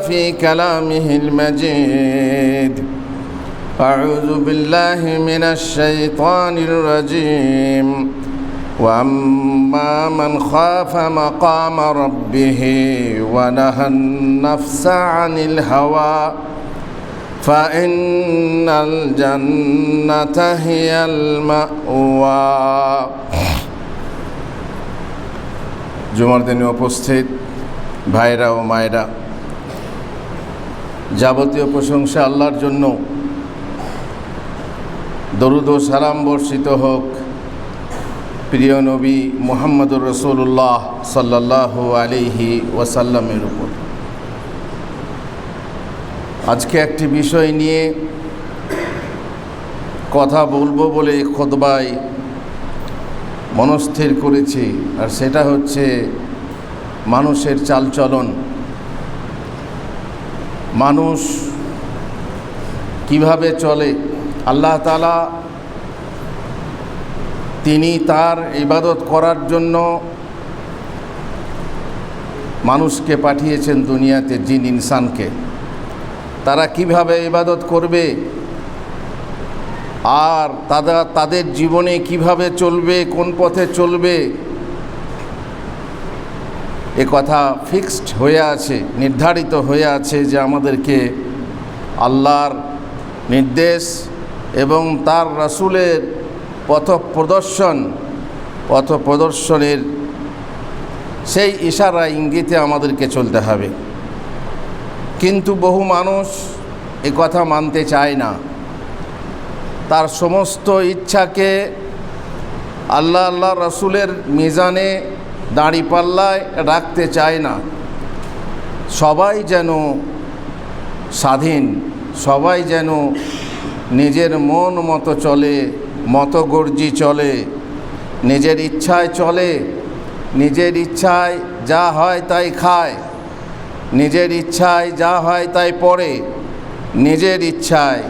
في كلامه المجيد أعوذ بالله من الشيطان الرجيم وأما من خاف مقام ربه ونهى النفس عن الهوى فإن الجنة هي المأوى জুমার দিনে উপস্থিত ভাইরা ও মায়েরা যাবতীয় প্রশংসা আল্লাহর জন্য। দরুদ ও সালাম বর্ষিত হোক। প্রিয় নবী মোহাম্মদুর রসুল্লাহ সাল্লাহ আলিহি ওয়াসাল্লামের উপর। আজকে একটি বিষয় নিয়ে কথা বলব বলে খোদবায় মনস্থির করেছি, আর সেটা হচ্ছে মানুষের চালচলন। মানুষ কীভাবে চলে? আল্লাহ তালা তিনি তার ইবাদত করার জন্য মানুষকে পাঠিয়েছেন দুনিয়াতে, জিন ইনসানকে। তারা কীভাবে ইবাদত করবে? আর তারা তাদের জীবনে কীভাবে চলবে? কোন পথে চলবে? এ কথা ফিক্সড হয়ে আছে, নির্ধারিত হয়ে আছে যে আমাদেরকে আল্লাহর নির্দেশ এবং তার রাসুলের পথ প্রদর্শন পথ প্রদর্শনের সেই ইশারা, ইঙ্গিতে আমাদেরকে চলতে হবে। কিন্তু বহু মানুষ এ কথা মানতে চায় না। তার সমস্ত ইচ্ছাকে আল্লাহ আল্লাহ রসুলের মিজানে দাঁড়িপাল্লায় রাখতে চায় না। সবাই যেন স্বাধীন, সবাই যেন নিজের মন মতো চলে মতো গর্জি চলে, নিজের ইচ্ছায় চলে, নিজের ইচ্ছায় যা হয় তাই খায়, নিজের ইচ্ছায় যা হয় তাই পড়ে, নিজের ইচ্ছায়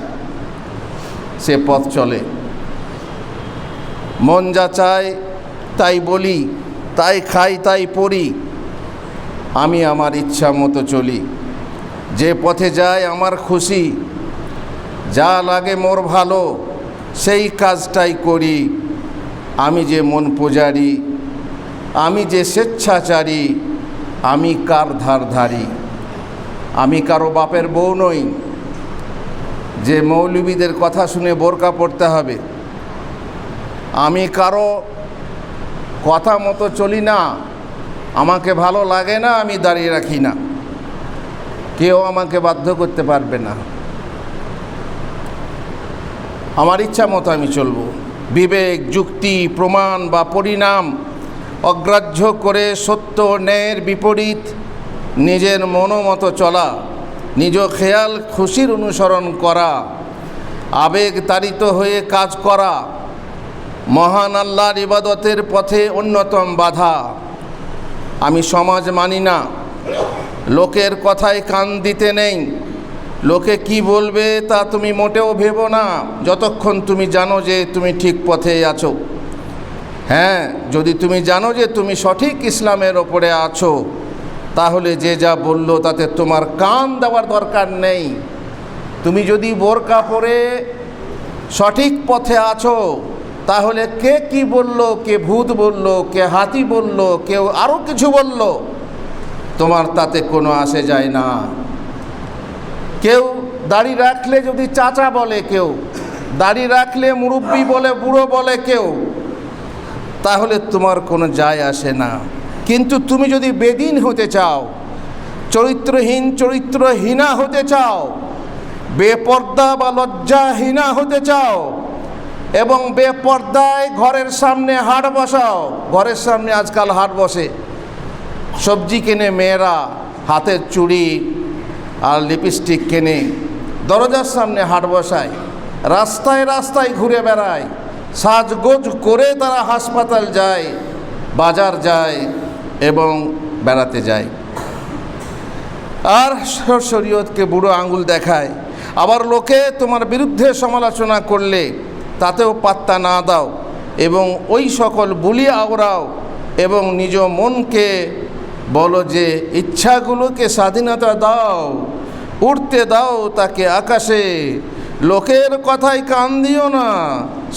সে পথ চলে। মন যা চায় তাই বলি। তাই খাই, তাই পড়ি। আমি আমার ইচ্ছা মতো চলি। যে পথে যাই আমার খুশি। যা লাগে মোর ভালো, সেই কাজটাই করি। আমি যে মন পূজারি, আমি যে স্বেচ্ছাচারী, আমি কার ধার ধারি? আমি কারও বাপের বউ নই। যে মৌলবীদের কথা শুনে বোরকা পড়তে হবে। আমি কারও কথা মতো চলি না। আমাকে ভালো লাগে না, আমি দাঁড়িয়ে রাখি না। কেউ আমাকে বাধ্য করতে পারবে না। আমার ইচ্ছা মতো আমি চলব। বিবেক, যুক্তি, প্রমাণ বা পরিণাম অগ্রাহ্য করে সত্য ন্যায়ের বিপরীত নিজের মনোমতো চলা, নিজ খেয়াল খুশির অনুসরণ করা, আবেগ তাড়িত হয়ে কাজ করা মহান আল্লাহর ইবাদতের পথে অন্যতম বাধা। আমি সমাজ মানি না। লোকের কথায় কান দিতে নেই। লোকে কি বলবে তা তুমি মোটেও ভেবো না। যতক্ষণ তুমি জানো যে তুমি ঠিক পথে আছো। হ্যাঁ যদি তুমি জানো যে তুমি সঠিক ইসলামের ওপরে আছো, তাহলে যে যা বলল তাতে তোমার কান দেওয়ার দরকার নেই। তুমি যদি বোরকা পরে সঠিক পথে আছো তাহলে কে কি বলল, কে ভূত বলল, কে হাতি বলল, কেউ আরও কিছু বলল? তোমার তাতে কোনো আসে যায় না। কেউ দাড়ি রাখলে যদি চাচা বলে কেউ, দাড়ি রাখলে মুরব্বী বলে, বুড়ো বলে কেউ, তাহলে তোমার কোনো যায় আসে না। কিন্তু তুমি যদি বেদিন হতে চাও, চরিত্রহীন চরিত্রহীনা হতে চাও, বেপর্দা বা লজ্জাহীনা হতে চাও এবং বেপর্দায় ঘরের সামনে হাট বসাও। ঘরের সামনে আজকাল হাট বসে। সবজি কেনে মেয়েরা হাতের চুড়ি আর লিপস্টিক কেনে। দরজার সামনে হাট বসায়। রাস্তায় রাস্তায় ঘুরে বেড়ায়। সাজগোজ করে তারা হাসপাতাল যায়, বাজার যায় এবং বেড়াতে যায়। আর শরীয়তকে বুড়ো আঙ্গুল দেখায়। আবার লোকে তোমার বিরুদ্ধে সমালোচনা করলে তাতেও পাত্তা না দাও এবং ওই সকল বুলি আওড়াও এবং নিজ মনকে বলো যে, ইচ্ছাগুলোকে স্বাধীনতা দাও উঠতে দাও তাকে আকাশে। লোকের কথায় কান দিও না,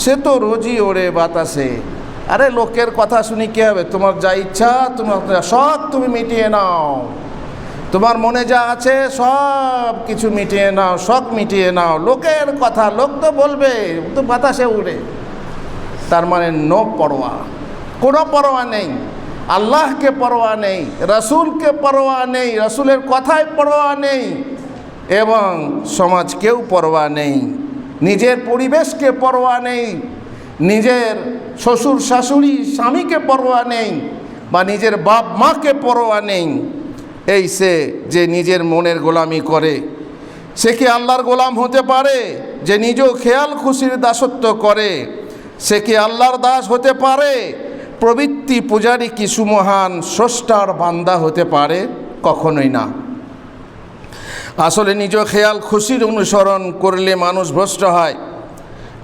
সে তো রোজই ওড়ে বাতাসে। আরে লোকের কথা শুনি কী হবে? তোমার যা ইচ্ছা, তোমার সব তুমি মিটিয়ে নাও। তোমার মনে যা আছে, সব কিছু মিটিয়ে নাও, শখ মিটিয়ে নাও। লোকের কথা লোক তো বলবে তো বাতাসে উড়ে। তার মানে নো পরোয়া। কোনো পরোয়া নেই। আল্লাহকে পরোয়া নেই, রসুলকে পরোয়া নেই, রসুলের কথায় পরোয়া নেই, এবং সমাজকেও পরোয়া নেই। নিজের পরিবেশকে পরোয়া নেই, নিজের শ্বশুর শাশুড়ি স্বামীকে পরোয়া নেই, বা নিজের বাপ মাকে পরোয়া নেই। এই সে যে নিজের মনের গোলামি করে, সে কি আল্লাহর গোলাম হতে পারে যে নিজ খেয়াল খুশির দাসত্ব করে? সে কি আল্লাহর দাস হতে পারে? প্রবৃত্তি পূজারী কি সুমহান স্রষ্টার বান্দা হতে পারে? কখনোই না। আসলে নিজ খেয়াল খুশির অনুসরণ করলে মানুষ ভ্রষ্ট হয়।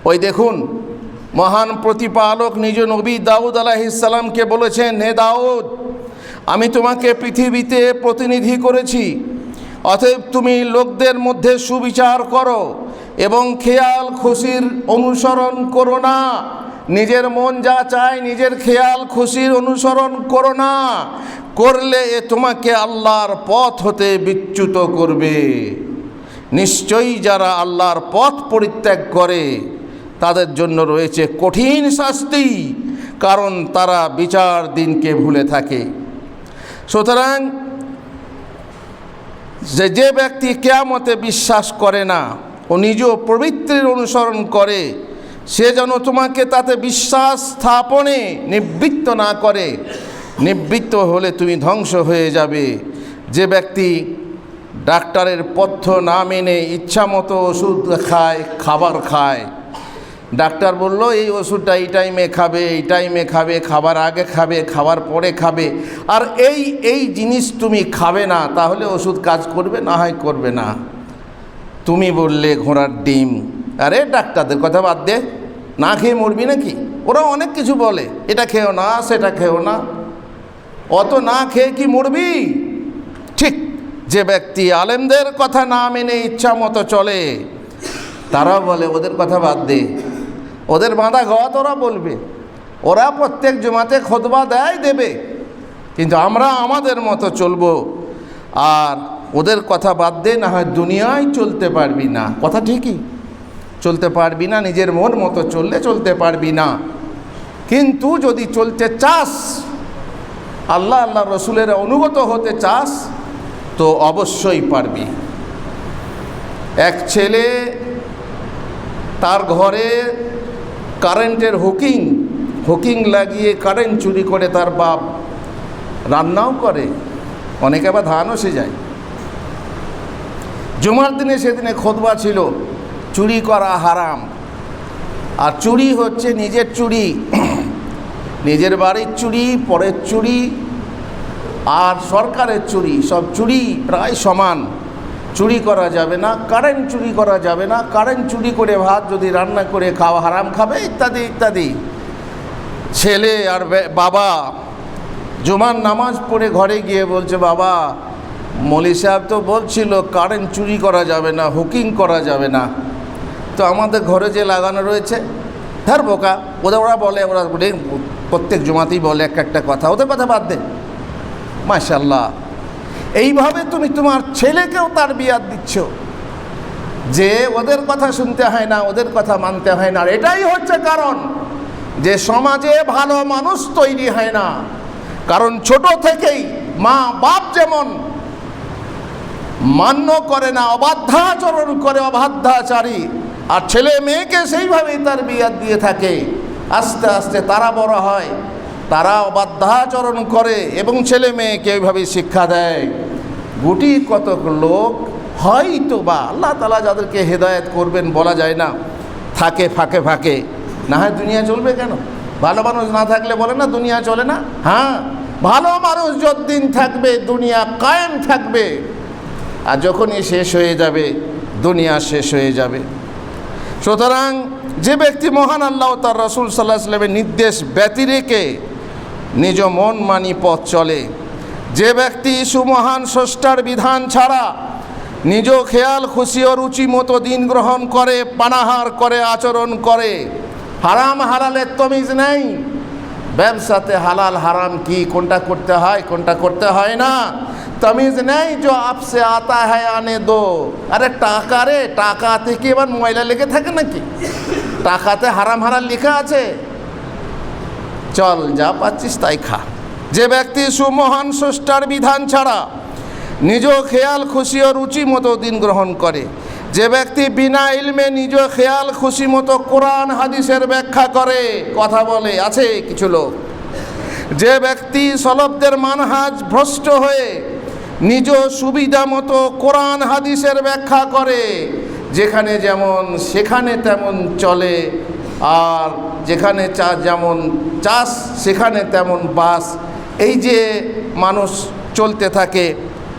ওই দেখুন, মহান প্রতিপালক নিজ নবী দাউদ আলাহিসাল্লামকে বলেছেন, হে দাউদ আমি তোমাকে পৃথিবীতে প্রতিনিধি করেছি। অতএব তুমি লোকদের মধ্যে সুবিচার করো এবং খেয়াল খুশির অনুসরণ করো না। নিজের মন যা চায় নিজের খেয়াল খুশির অনুসরণ করো না। করলে এ তোমাকে আল্লাহর পথ হতে বিচ্যুত করবে। নিশ্চয়ই যারা আল্লাহর পথ পরিত্যাগ করে, তাদের জন্য রয়েছে কঠিন শাস্তি, কারণ তারা বিচার দিনকে ভুলে থাকে। সুতরাং যে যে ব্যক্তি কেয়ামতে বিশ্বাস করে না, ও নিজ প্রবৃত্তির অনুসরণ করে, সে যেন তোমাকে তাতে বিশ্বাস স্থাপনে নিবৃত্ত না করে, নিবৃত্ত হলে তুমি ধ্বংস হয়ে যাবে। যে ব্যক্তি ডাক্তারের পথ্য না মেনে ইচ্ছামতো ওষুধ খায়, খাবার খায় ডাক্তার বলল, এই ওষুধটা এই টাইমে খাবে, এই টাইমে খাবে, খাবার আগে খাবে, খাবার পরে খাবে। আর এই এই জিনিস তুমি খাবে না, তাহলে ওষুধ কাজ করবে না হয় করবে না। তুমি বললে ঘোড়ার ডিম। আরে ডাক্তারদের কথা বাদ দে। না খেয়ে মরবি নাকি? ওরা অনেক কিছু বলে। এটা খেও না, সেটা খেও না। অত না খেয়ে কি মরবি? ঠিক, যে ব্যক্তি আলেমদের কথা না মেনে ইচ্ছা মতো চলে, তারাও বলে, ওদের কথা বাদ দে। ওদের বাঁধা গত ওরা বলবে। ওরা প্রত্যেক জমাতে খোদবা দেয়, দেবে। কিন্তু আমরা আমাদের মতো চলবো। আর ওদের কথা বাদ দে, না হয় দুনিয়ায় চলতে পারবি না। কথা ঠিকই। চলতে পারবি না, নিজের মন মতো চললে চলতে পারবি না। কিন্তু যদি চলতে চাস, আল্লাহ আল্লাহ রসুলের অনুগত হতে চাস, তো অবশ্যই পারবি। এক ছেলে তার ঘরে কারেন্টের হুকিং হুকিং লাগিয়ে কারেন্ট চুরি করে তার বাপ। রান্নাও করে, অনেকে আবার ধানও সে যায় জুমার দিনে সেদিনে খোদবা ছিল, চুরি করা হারাম। আর চুরি হচ্ছে নিজের চুরি। নিজের বাড়ির চুরি, পরের চুরি, আর সরকারের চুরি, সব চুরি প্রায় সমান। চুরি করা যাবে না কারেন্ট চুরি করা যাবে না কারেন্ট চুরি করে ভাত যদি রান্না করে খাওয়া হারাম খাবে, ইত্যাদি ইত্যাদি। ছেলে আর বাবা, জুমার নামাজ পড়ে ঘরে গিয়ে বলছে, বাবা, মলি সাহেব তো বলছিল কারেন্ট চুরি করা যাবে না হুকিং করা যাবে না। তো আমাদের ঘরে যে লাগানো রয়েছে, ধার বোকা, ওদের ওরা বলে, ওরা প্রত্যেক জমাতেই বলে এক একটা কথা, ওদের কথা বাদ দে। মাশাল্লাহ এইভাবে তুমি তোমার ছেলেকেও তার বিয়ার দিচ্ছ। যে ওদের কথা শুনতে হয় না, ওদের কথা মানতে হয় না। এটাই হচ্ছে কারণ যে সমাজে ভালো মানুষ তৈরি হয় না। কারণ ছোট থেকেই মা বাপ যেমন মান্য করে না, অবাধ্যাচরণ করে অবাধ্যাচারী, আর ছেলে মেয়েকে সেইভাবেই তার বিয়ার দিয়ে থাকে। আস্তে আস্তে তারা বড় হয়। তারা অবাধ্যাচরণ করে এবং ছেলে মেয়েকে এইভাবেই শিক্ষা দেয়। গুটি কতক লোক হয়তো বা আল্লাহ তালা যাদেরকে হেদায়েত করবেন বলা যায় না, থাকে ফাঁকে ফাঁকে। না হয় দুনিয়া চলবে কেন? ভালো মানুষ না থাকলে বলে না দুনিয়া চলে না? হ্যাঁ ভালো মানুষ যতদিন থাকবে দুনিয়া কায়েম থাকবে। আর যখনই শেষ হয়ে যাবে, দুনিয়া শেষ হয়ে যাবে। সুতরাং যে ব্যক্তি মহান আল্লাহ তার রসুল সাল্লাহ সাল্লামের নির্দেশ ব্যতিরেকে নিজ মন মানি পথ চলে। যে ব্যক্তি সুমহান স্রষ্টার বিধান ছাড়া নিজ খেয়াল, খুশি ও রুচি মতো দিন গ্রহণ করে, পানাহার করে, আচরণ করে। হারাম হারালের তমিজ নেই। ব্যবসাতে হালাল হারাম কি, কোনটা করতে হয়, কোনটা করতে হয় না। তমিজ নেই যে আপসে আতা হ্যায় আনে দো। আরে টাকা রে টাকাতে কি এবার ময়লা লেগে থাকে নাকি? টাকাতে হারাম হারাল লেখা আছে। চল যা পাচ্ছিস তাই খা। যে ব্যক্তি সুমহান স্রষ্টার বিধান ছাড়া নিজ খেয়াল খুশি ও রুচি মতো দিন গ্রহণ করে, যে ব্যক্তি বিনা ইলমে নিজ খেয়াল খুশি মতো কোরআন হাদিসের ব্যাখ্যা করে, কথা বলে, আছে কিছু লোক? যে ব্যক্তি সলবদের মানহাজ ভ্রষ্ট হয়ে নিজ সুবিধা মতো কোরআন হাদিসের ব্যাখ্যা করে, যেখানে যেমন সেখানে তেমন চলে আর যেখানে চা, যেমন চাষ, সেখানে তেমন বাস। এই যে মানুষ চলতে থাকে,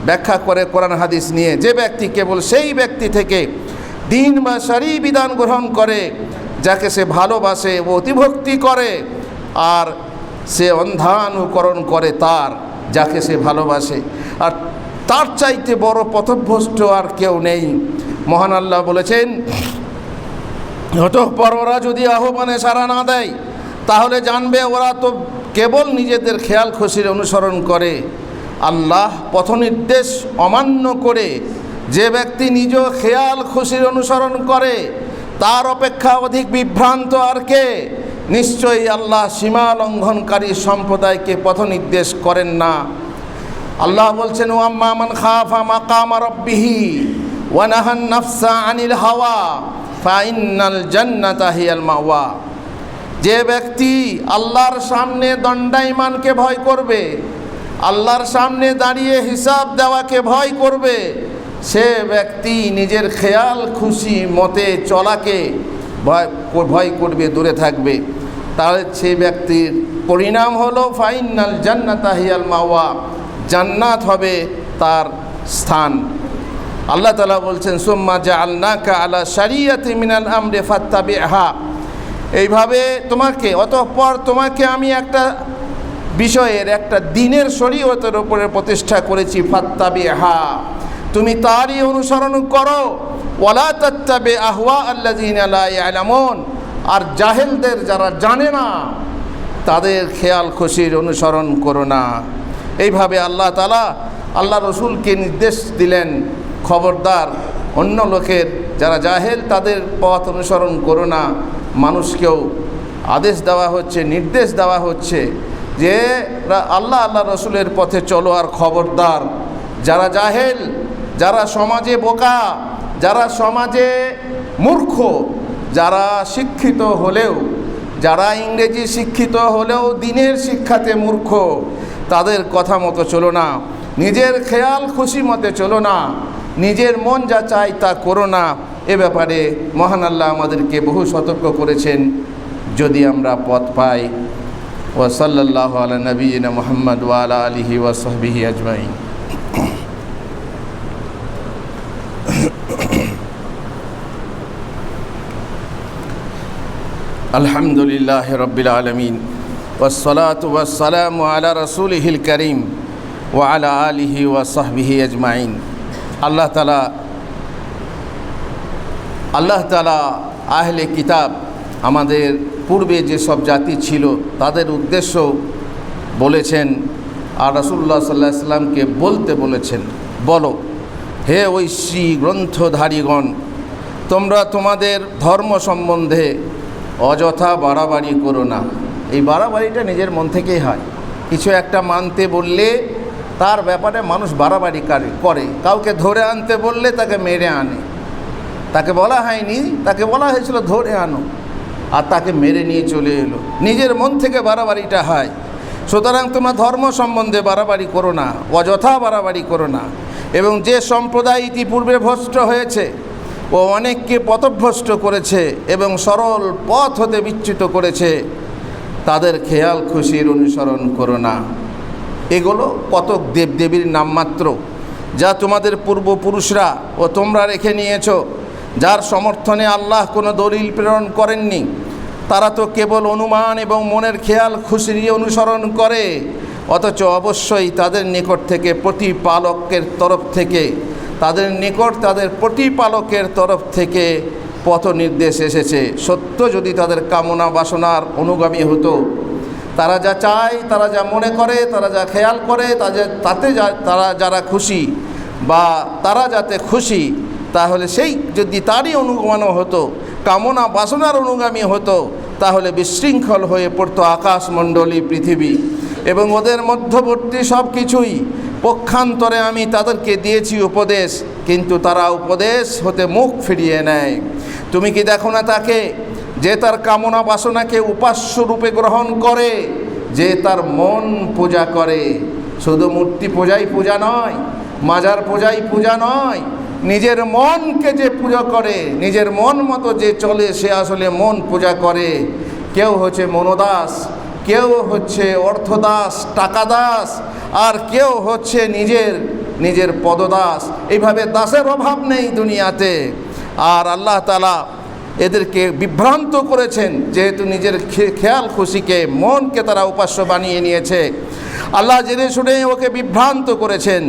ব্যাখ্যা করে কোরআন হাদিস নিয়ে, যে ব্যক্তি কেবল সেই ব্যক্তি থেকে দিন বা সারি বিধান গ্রহণ করে, যাকে সে ভালোবাসে, ও অতিভক্তি করে, আর সে অন্ধানুকরণ করে তার, যাকে সে ভালোবাসে। আর তার চাইতে বড় পথভ্রষ্ট আর কেউ নেই। মহান আল্লাহ বলেছেন অতঃপর ওরা যদি আহ্বানে সাড়া না দেয়, তাহলে জানবে ওরা তো কেবল নিজেদের খেয়াল খুশির অনুসরণ করে। আল্লাহ পথনির্দেশ অমান্য করে যে ব্যক্তি নিজ খেয়াল খুশির অনুসরণ করে, তার অপেক্ষা অধিক বিভ্রান্ত আর কে? নিশ্চয়ই আল্লাহ সীমা লঙ্ঘনকারী সম্প্রদায়কে পথনির্দেশ করেন না। আল্লাহ বলছেন, ওয়াম্মা মান খাফা মাকাম রব্বিহি ওয়ানাহান নাফসা আনিল হাওয়া। ফাইনাল জান্নাতা হিয়াল মাওয়া। যে ব্যক্তি আল্লাহর সামনে দণ্ডাইমানকে ভয় করবে, আল্লাহর সামনে দাঁড়িয়ে হিসাব দেওয়াকে ভয় করবে, সে ব্যক্তি নিজের খেয়াল, খুশি, মতে, চলাকে ভয় ভয় করবে, দূরে থাকবে। তাহলে সে ব্যক্তির পরিণাম হলো ফাইনাল জান্নাতা হিয়াল মাওয়া। জান্নাত হবে তার স্থান। আল্লাহ তালা বলছেন, সোম্মা জা আল্লাকা আলা শারিয়াতে মিনাল আমরে ফাত্তাবে হা এইভাবে তোমাকে, অতঃপর তোমাকে আমি একটা বিষয়ের, একটা দিনের শরীয়তের উপরে প্রতিষ্ঠা করেছি ফাত্তাবে হা তুমি তারই অনুসরণ করো। ওয়ালা তাত্তাবে আহওয়া ইয়ালামুন। আর জাহেলদের যারা জানে না, তাদের খেয়াল খুশির অনুসরণ করো না। এইভাবে আল্লাহ তালা আল্লাহ রসুলকে নির্দেশ দিলেন খবরদার, অন্য লোকের যারা জাহেল তাদের পথ অনুসরণ করো না। মানুষকেও আদেশ দেওয়া হচ্ছে, নির্দেশ দেওয়া হচ্ছে যে আল্লাহ আল্লাহ রসুলের পথে চলো আর খবরদার। যারা জাহেল, যারা সমাজে বোকা, যারা সমাজে মূর্খ, যারা শিক্ষিত হলেও, যারা ইংরেজি শিক্ষিত হলেও দিনের শিক্ষাতে মূর্খ, তাদের কথা মতো চলো না। নিজের খেয়াল খুশি মতে চলো না। নিজের মন যা চাই তা করো না। এ ব্যাপারে মহান আল্লাহ আমাদেরকে বহু সতর্ক করেছেন। যদি আমরা পথ পাই, ও সাল্লাহ আলা নবীন মোহাম্মদ ওয়ালা আলিহি ওয়াসবিহি আজমাইন। আলহামদুলিল্লাহ রব্বিল আলমিন। ওসলাত ওয়াসালাম আলা রসুলহিল করিম ও আলা আলিহি ওয়াসাহবিহি আজমাইন। আল্লাহ তালা আল্লাহ তালা আহলে কিতাব আমাদের পূর্বে যে সব জাতি ছিল তাদের উদ্দেশ্য বলেছেন আর রসুল্লাহ সাল্লাহ সাল্লামকে বলতে বলেছেন, বলো, হে ঐশী গ্রন্থধারীগণ, তোমরা তোমাদের ধর্ম সম্বন্ধে অযথা বাড়াবাড়ি করো না। এই বাড়াবাড়িটা নিজের মন থেকেই হয়। কিছু একটা মানতে বললে তার ব্যাপারে মানুষ বাড়াবাড়ি কারে- কাউকে ধরে আনতে বললে তাকে মেরে আনে। তাকে বলা হয়নি, তাকে বলা হয়েছিল ধরে আনো। আর তাকে মেরে নিয়ে চলে এলো। নিজের মন থেকে বাড়াবাড়িটা হয়। সুতরাং তোমরা ধর্ম সম্বন্ধে বাড়াবাড়ি করো না, অযথা বাড়াবাড়ি করো না। এবং যে সম্প্রদায় ইতিপূর্বে ভ্রষ্ট হয়েছে, ও অনেককে পথভ্রষ্ট করেছে এবং সরল পথ হতে বিচ্যুত করেছে, তাদের খেয়াল খুশির অনুসরণ করো না। এগুলো কতক দেবদেবীর নামমাত্র, যা তোমাদের পূর্বপুরুষরা ও তোমরা রেখে নিয়েছো, যার সমর্থনে আল্লাহ কোনো দলিল প্রেরণ করেননি। তারা তো কেবল অনুমান এবং মনের খেয়াল খুশিরই অনুসরণ করে, অথচ অবশ্যই তাদের নিকট থেকে প্রতিপালকের তরফ থেকে, তাদের নিকট তাদের প্রতিপালকের তরফ থেকে পথ নির্দেশ এসেছে। সত্য যদি তাদের কামনা বাসনার অনুগামী হতো তারা যা চায়, তারা যা মনে করে, তারা যা খেয়াল করে তাদের তাতে যা তারা যারা খুশি বা তারা যাতে খুশি, তাহলে সেই যদি তারই অনুগমন হতো, কামনা বাসনার অনুগামী হতো, তাহলে বিশৃঙ্খল হয়ে পড়তো আকাশমণ্ডলী, পৃথিবী। এবং ওদের মধ্যবর্তী সব কিছুই পক্ষান্তরে আমি তাদেরকে দিয়েছি উপদেশ, কিন্তু তারা উপদেশ হতে মুখ ফিরিয়ে নেয়। তুমি কি দেখো না তাকে? যে তার কামনা বাসনাকে উপাস্য রূপে গ্রহণ করে, যে তার মন পূজা করে। শুধু মূর্তি পূজাই পূজা নয়, মাজার পূজাই পূজা নয়, নিজের মনকে যে পূজা করে, নিজের মন মতো যে চলে, সে আসলে মন পূজা করে। কেউ হচ্ছে মনোদাস, কেউ হচ্ছে অর্থদাস, টাকাদাস, আর কেউ হচ্ছে নিজের নিজের পদদাস। এইভাবে দাসের অভাব নেই দুনিয়াতে। আর আল্লাহ তালা এদেরকে বিভ্রান্ত করেছেন, যেহেতু নিজের খেয়াল খুশিকে, মনকে তারা উপাস্য বানিয়ে নিয়েছে। আল্লাহ জেনে শুনে ওকে বিভ্রান্ত করেছেন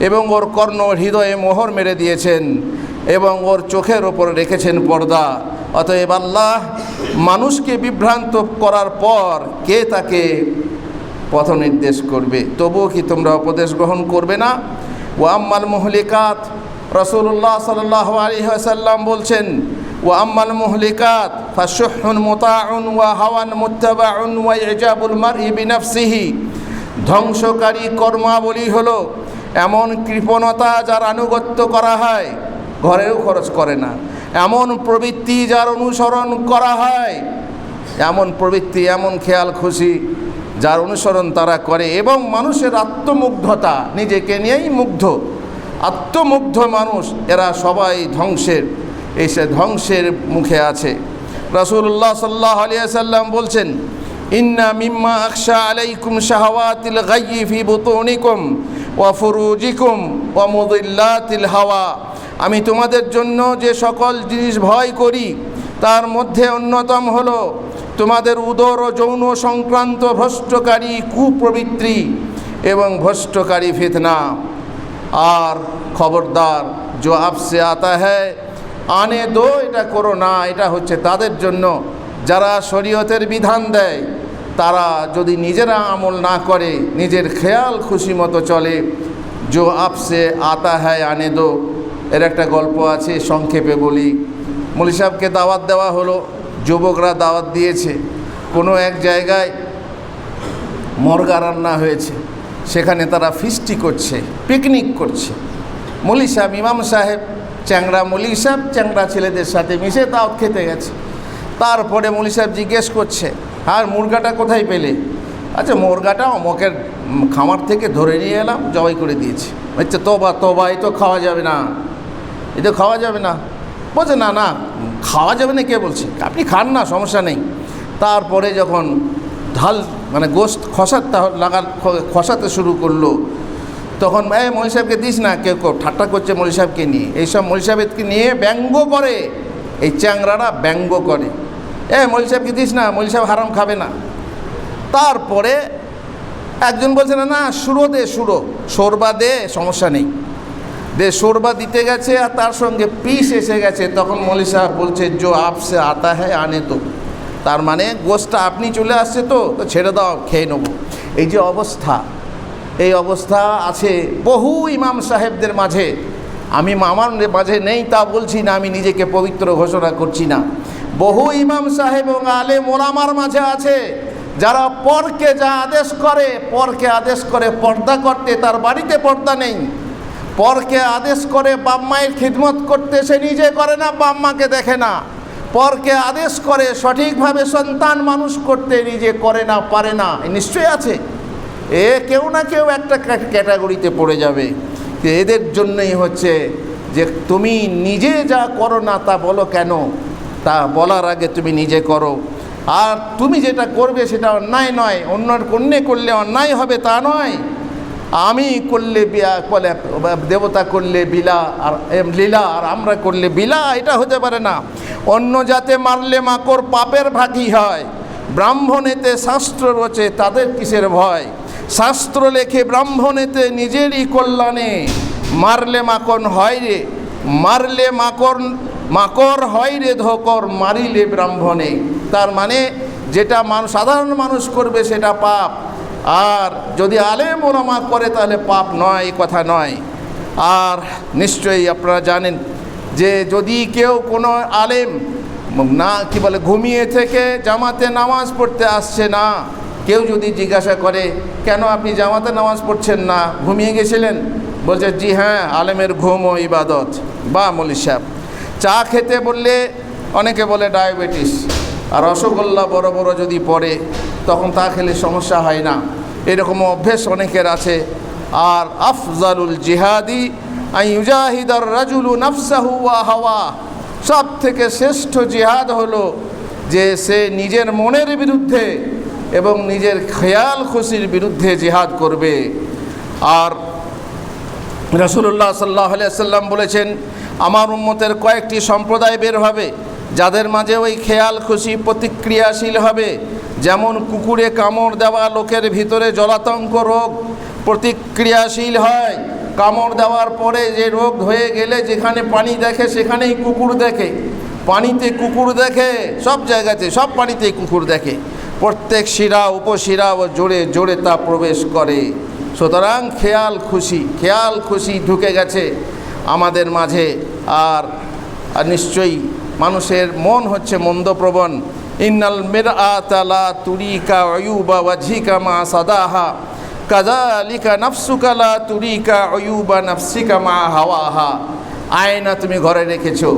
এবং ওর কর্ণ হৃদয়ে মোহর মেরে দিয়েছেন এবং ওর চোখের ওপর রেখেছেন পর্দা। অতএব আল্লাহ মানুষকে বিভ্রান্ত করার পর কে তাকে পথ নির্দেশ করবে? তবুও কি তোমরা উপদেশ গ্রহণ করবে না? ও আম্মাল মহলিকাত রসুল্লাহ সাল্লাহ আলহিহাসাল্লাম বলছেন ও আম্মাল মহলিকাত ফাশুহুন মোতাউন ওয়া হাওয়ান মুত্তাবাউন ওয়া ইজাবুল মারই বিনাফসিহি। ধ্বংসকারী কর্মাবলী হলো এমন কৃপণতা যার আনুগত্য করা হয়, ঘরেও খরচ করে না। এমন প্রবৃত্তি যার অনুসরণ করা হয়, এমন প্রবৃত্তি, এমন খেয়াল খুশি যার অনুসরণ তারা করে। এবং মানুষের আত্মমুগ্ধতা নিজেকে নিয়েই মুগ্ধ। আত্মমুগ্ধ মানুষ, এরা সবাই ধ্বংসের এই সে ধ্বংসের মুখে আছে। রাসূলুল্লাহ সাল্লাহ আলিয়া সাল্লাম বলছেন, ইন্না মিম্মা আকশা আলাইকুম শাহওয়াতিল গাইয়ি ফি বুতুনিকুম ওয়া ফুরুজিকুম ওয়া মুদিল্লাতিল হাওয়া। আমি তোমাদের জন্য যে সকল জিনিস ভয় করি, তার মধ্যে অন্যতম হলো তোমাদের উদর ও যৌন সংক্রান্ত ভ্রষ্টকারী কুপ্রবৃত্তি এবং ভ্রষ্টকারী ফিতনা। আর খবরদার জো আপসে আতা হ্যায়। আনে দো, এটা করো না, এটা হচ্ছে তাদের জন্য। যারা শরীয়তের বিধান দেয়, তারা যদি নিজেরা আমল না করে, নিজের খেয়াল খুশি মতো চলে জো আফসে আতা হ্যায়, আনে দো। এর একটা গল্প আছে, সংক্ষেপে বলি। মলি সাহেবকে দাওয়াত দেওয়া হলো, যুবকরা দাওয়াত দিয়েছে। কোনো এক জায়গায় মর্গা রান্না হয়েছে। সেখানে তারা ফিস্টি করছে, পিকনিক করছে। মলি সাহেব, ইমাম সাহেব চ্যাংরা মলি সাহেব চ্যাংরা ছেলেদের সাথে মিশে দাওয়াত খেতে গেছে। তারপরে মলি সাহেব জিজ্ঞেস করছে, আর মুরগাটা কোথায় পেলে? আচ্ছা মুরগাটা অমকের খামার থেকে ধরে নিয়ে এলাম, জবাই করে দিয়েছি। আচ্ছা তোবা তোবা, এই তো খাওয়া যাবে না। এ তো খাওয়া যাবে না? বলছে, না না, খাওয়া যাবে না, কে বলছে? আপনি খান না, সমস্যা নেই। তারপরে যখন ঢাল মানে গোস্ত খসাতে লাগা খসাতে শুরু করল। তখন এ মলি সাহেবকে দিস না, কেউ কেউ ঠাট্টা করছে মলি সাহেবকে নিয়ে। এইসব মলি সাহেবকে নিয়ে ব্যঙ্গ করে। এই চ্যাংরারা ব্যঙ্গ করে। এ মলি সাহেবকে দিস না, মলি সাহেব হারাম খাবে না। তারপরে একজন বলছে, না না সুরো দে সুরো সরবা দে, সমস্যা নেই। দে সরবা দিতে গেছে আর তার সঙ্গে পিস এসে গেছে। তখন মলি সাহেব বলছে, জো আপসে আতা হ্যায়, আনে তো তার মানে গোষ্ঠটা আপনি চলে আসছে তো ছেড়ে দাও, খেয়ে নেব। এই যে অবস্থা, এই অবস্থা আছে বহু ইমাম সাহেবদের মাঝে। আমি আমার মাঝে নেই তা বলছি না, আমি নিজেকে পবিত্র ঘোষণা করছি না। বহু ইমাম সাহেব এবং আলে মোলামার মাঝে আছে, যারা পরকে যা আদেশ করে, পরকে আদেশ করে পর্দা করতে, তার বাড়িতে পর্দা নেই। পরকে আদেশ করে বাপ মায়ের খিদমত করতে, সে নিজে করে না, বাপ মাকে দেখে না। পরকে আদেশ করে, সঠিকভাবে সন্তান মানুষ করতে নিজে করে না, পারে না। নিশ্চয়ই আছে। এ কেউ না কেউ একটা ক্যাটাগরিতে পড়ে যাবে। এদের জন্যই হচ্ছে যে, তুমি নিজে যা করো না তা বলো কেন? তা বলার আগে তুমি নিজে করো। আর তুমি যেটা করবে সেটা অন্যায় নয়। অন্যর কন্যে করলে অন্যায় হবে তা নয়। আমি করলে বিয়া, বলে, দেবতা করলে বিলা, আর লীলা, আর আমরা করলে বিলা, এটা হতে পারে না। অন্য জাতে মারলে মাকড় পাপের ভাগী হয়। ব্রাহ্মণেতে শাস্ত্র রচে, তাদের কিসের ভয়? শাস্ত্র লেখে, ব্রাহ্মণেতে নিজেরই কল্যাণে। মারলে মাকন হয় রে, মারলে মাকর মাকর হয় রে ধকর, মারিলে ব্রাহ্মণে। তার মানে যেটা মানুষ, সাধারণ মানুষ করবে, সেটা পাপ। আর যদি আলেম ওলামা করে তাহলে পাপ নয় কথা নয়। আর নিশ্চয়ই আপনারা জানেন যে যদি কেউ কোনো আলেম না, কি বলে, ঘুমিয়ে থেকে জামাতে নামাজ পড়তে আসছে না, কেউ যদি জিজ্ঞাসা করে, কেন আপনি জামাতে নামাজ পড়ছেন না? ঘুমিয়ে গেছিলেন? বলছে, জি হ্যাঁ আলেমের ঘুম ও ইবাদত। বা মলি সাহেব, চা খেতে বললে অনেকে বলে ডায়াবেটিস। আর রসগোল্লা বড় বড় যদি পড়ে, তখন তা খেলে সমস্যা হয় না। এরকম অভ্যেস অনেকের আছে। আর আফজালুল জিহাদি আই ইউজাহিদার রাজুলু নাফসাহু ওয়া হাওয়া। সব থেকে শ্রেষ্ঠ জিহাদ হলো যে সে নিজের মনের বিরুদ্ধে এবং নিজের খেয়াল খুশির বিরুদ্ধে জিহাদ করবে। আর রসুল্লাহ সাল্লাহ সাল্লাম বলেছেন, আমার উম্মতের কয়েকটি সম্প্রদায় বের হবে। যাদের মাঝে ওই খেয়াল খুশি প্রতিক্রিয়াশীল হবে, যেমন কুকুরে কামড় দেওয়া লোকের ভিতরে জলাতঙ্ক রোগ প্রতিক্রিয়াশীল হয়। কামড় দেওয়ার পরে যে রোগ হয়ে গেলে যেখানে পানি দেখে, সেখানেই কুকুর দেখে। পানিতে কুকুর দেখে, সব জায়গাতে, সব পানিতেই কুকুর দেখে। প্রত্যেক শিরা, উপশিরা ও জোরে জোরে তা প্রবেশ করে। সুতরাং খেয়াল খুশি খেয়াল খুশি ঢুকে গেছে আমাদের মাঝে। আর নিশ্চয়ই মানুষের মন হচ্ছে মন্দপ্রবণ। ইন্নাল মের আতালা তুরিকা অয়ুবা ওয়াঝিকা মা সাদাহা। কাজালিকা নাফসুকালা তুরিকা অয়ুবা নাফসিকা মা হাওয়াহা। আয়না তুমি ঘরে রেখেছো।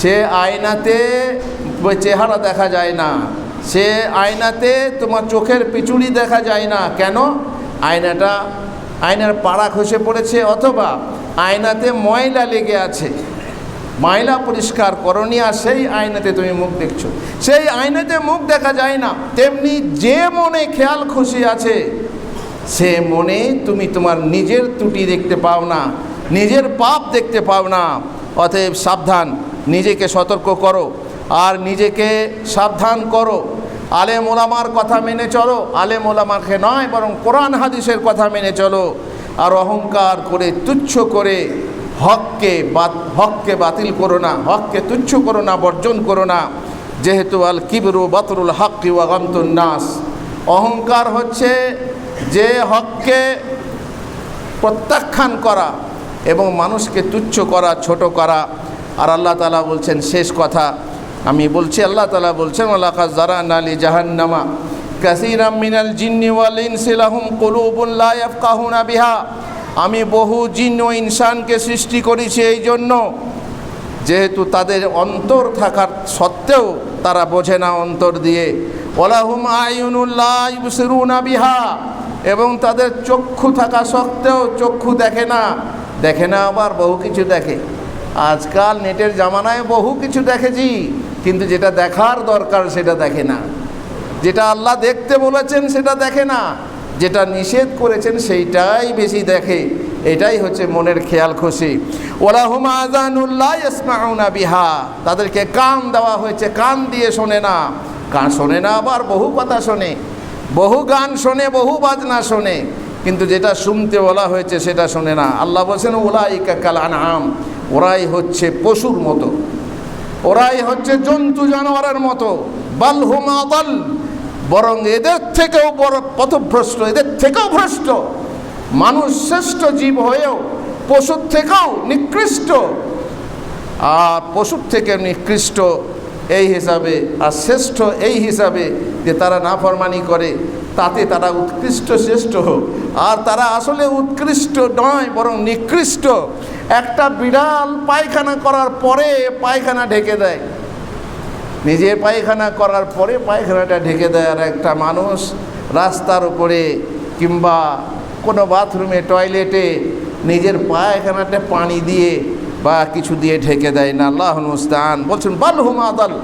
সে আয়নাতে চেহারা দেখা যায় না। সে আয়নাতে তোমার চোখের পিচুড়ি দেখা যায় না। কেন? আয়নাটা, আয়নার পাড়া খসে পড়েছে অথবা আয়নাতে ময়লা লেগে আছে। ময়লা পরিষ্কার আর সেই আয়নাতে তুমি মুখ দেখছ। সেই আয়নাতে মুখ দেখা যায় না। তেমনি যে মনে খেয়াল খুশি আছে, সে মনে তুমি তোমার নিজের ত্রুটি দেখতে পাও না, নিজের পাপ দেখতে পাও না। অতএব সাবধান, নিজেকে সতর্ক করো আর নিজেকে সাবধান করো। আলে মোলামার কথা মেনে চলো। আলে মোলামাকে নয়, বরং কোরআন হাদিসের কথা মেনে চলো। আর অহংকার করে তুচ্ছ করে হককে হককে বাতিল করো না, হককে তুচ্ছ করো না, বর্জন করো না। যেহেতু আল কিবরু বাতরুল হক ওয়াগামতুন নাস। অহংকার হচ্ছে যে হককে প্রত্যাখ্যান করা এবং মানুষকে তুচ্ছ করা, ছোট করা। আর আল্লাহ তালা বলছেন, শেষ কথা, আমি বলছি, আল্লাহ তালা বলছেন আল্লাহ জারান আলী জাহান্নামা কাসিরাম মিনাল জিন্নি ওয়াল ইনসিলাহুম কুলুবুন লা বিহা। আমি বহু জিন ও ইনসানকে সৃষ্টি করেছি এই জন্য। যেহেতু তাদের অন্তর থাকার সত্ত্বেও তারা বোঝে না অন্তর দিয়ে। ওলাহুম ইউসিরুনা বিহা। এবং তাদের চক্ষু থাকা সত্ত্বেও চক্ষু দেখে না। দেখে না আবার বহু কিছু দেখে। আজকাল নেটের জামানায় বহু কিছু দেখেছি, কিন্তু যেটা দেখার দরকার সেটা দেখে না। যেটা আল্লাহ দেখতে বলেছেন সেটা দেখে না। যেটা নিষেধ করেছেন সেইটাই বেশি দেখে। এটাই হচ্ছে মনের খেয়াল খুশি। ওরা হুমা আজানুল্লাহ বিহা। তাদেরকে কান দেওয়া হয়েছে, কান দিয়ে শোনে না। কান শোনে না আবার বহু কথা শোনে। বহু গান শোনে, বহু বাজনা শোনে। কিন্তু যেটা শুনতে বলা হয়েছে সেটা শোনে না। আল্লাহ বলছেন ওলাই কাল আনাম ওরাই হচ্ছে পশুর মতো। ওরাই হচ্ছে জন্তু জানোয়ারের মতো। বাল হুমা বাল বরং এদের থেকেও বড় পথভ্রষ্ট, এদের থেকেও ভ্রষ্ট। মানুষ শ্রেষ্ঠ জীব হয়েও পশুর থেকেও নিকৃষ্ট। আর পশুর থেকে নিকৃষ্ট এই হিসাবে, আর শ্রেষ্ঠ এই হিসাবে যে তারা নাফরমানি করে, তাতে তারা উৎকৃষ্ট শ্রেষ্ঠ। হোক আর তারা আসলে উৎকৃষ্ট নয়, বরং নিকৃষ্ট। একটা বিড়াল পায়খানা করার পরে পায়খানা ঢেকে দেয়। নিজে পায়খানা করার পরে পায়খানাটা ঢেকে দেয় আর একটা মানুষ রাস্তার উপরে কিংবা কোনো বাথরুমে, টয়লেটে নিজের পায়খানাটা পানি দিয়ে বা কিছু দিয়ে ঢেকে দেয় না। আল্লাহ মুস্তান বলছেন, বাল হুমাদাল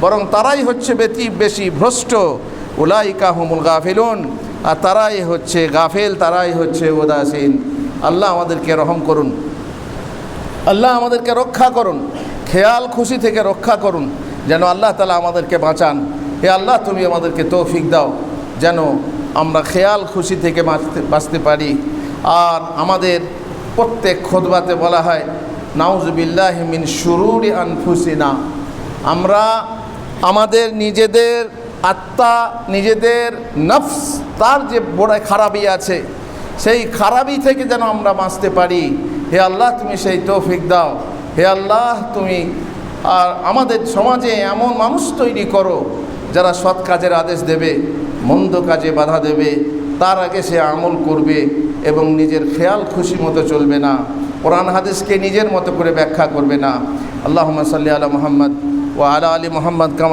বরং তারাই হচ্ছে বেতি বেশি ভ্রষ্ট। উলাইকা হুমুল গাফিলুন। আর তারাই হচ্ছে গাফেল, তারাই হচ্ছে উদাসীন। আল্লাহ আমাদেরকে রহম করুন। আল্লাহ আমাদেরকে রক্ষা করুন। খেয়াল খুশি থেকে রক্ষা করুন। যেন আল্লাহ তালা আমাদেরকে বাঁচান। হে আল্লাহ, তুমি আমাদেরকে তৌফিক দাও, যেন আমরা খেয়াল খুশি থেকে বাঁচতে বাঁচতে পারি। আর আমাদের প্রত্যেক খোদবাতে বলা হয় নাউজবিল্লাহ মিন শুরুরি আনফুসিনা। আমরা আমাদের নিজেদের আত্মা, নিজেদের নফস, তার যে বড় খারাপি আছে, সেই খারাপি থেকে যেন আমরা বাঁচতে পারি। হে আল্লাহ, তুমি সেই তৌফিক দাও। হে আল্লাহ, তুমি আর আমাদের সমাজে এমন মানুষ তৈরি করো, যারা সৎ কাজের আদেশ দেবে, মন্দ কাজে বাধা দেবে, তার আগে সে আমল করবে এবং নিজের খেয়াল খুশি মতো চলবে না, কোরআন হাদিসকে নিজের মতো করে ব্যাখ্যা করবে না। আল্লাহ সাল্লি আলা মোহাম্মদ ও আলা আলী মোহাম্মদ কামা